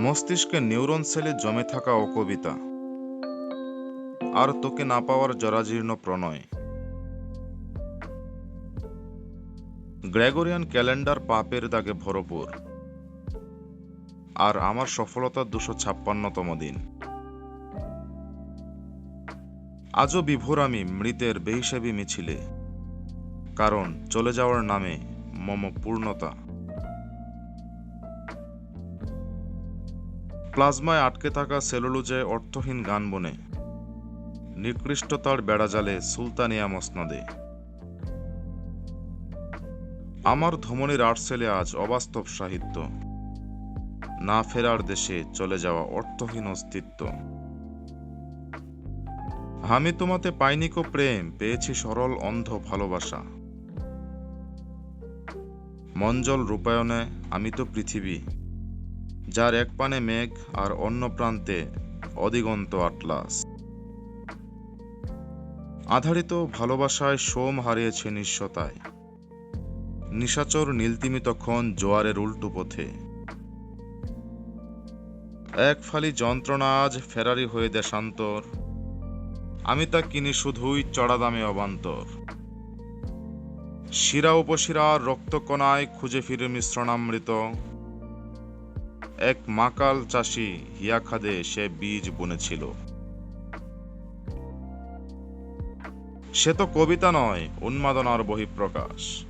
মস্তিষ্কে নিউরন সেলে জমে থাকা অকবিতা। আর তোকে না পাওয়ার জরাজীর্ণ প্রণয়। গ্রেগরিয়ান ক্যালেন্ডার পাপের দাগে ভরপুর। আর আমার সফলতার দুশো ছাপ্পান্নতম দিন। আজও বিভোর আমি মৃতের বেহিসাবি মিছিলে। কারণ চলে যাওয়ার নামে মম পূর্ণতা। প্লাজমায় আটকে থাকা সেলুলোজে অর্থহীন গান বনে। নিকৃষ্টতার বেড়াজালে সুলতানিয়া মসনাদে আমার ধমনির আর্টসেলে আজ অবাস্তব সাহিত্য। না ফেরার দেশে চলে যাওয়া অর্থহীন অস্তিত্ব। আমি তোমাতে পাইনি কো প্রেম, পেয়েছি সরল অন্ধ ভালোবাসা। মঞ্জল রূপায়ণে, আমি তো পৃথিবী। যার এক পানে মেঘ আর অন্য প্রান্তে অদিগন্ত আটলাস। আধারিত ভালোবাসায় সোম হারিয়েছে নিঃস্বতায়। নিশাচর নীলতিমি তখন জোয়ারের উল্টো পথে। এক ফালি যন্ত্রণা আজ ফেরারি হয়ে দেশান্তর। আমি তা কিনি শুধুই চড়া দামে অবান্তর। শিরা উপশিরা রক্তকণায় খুঁজে ফিরে মিশ্রণামৃত। এক মাকাল চাষি হিয়া খাদে সে বীজ বুনেছিল। সে তো কবিতা নয় উন্মাদনার বহিঃপ্রকাশ।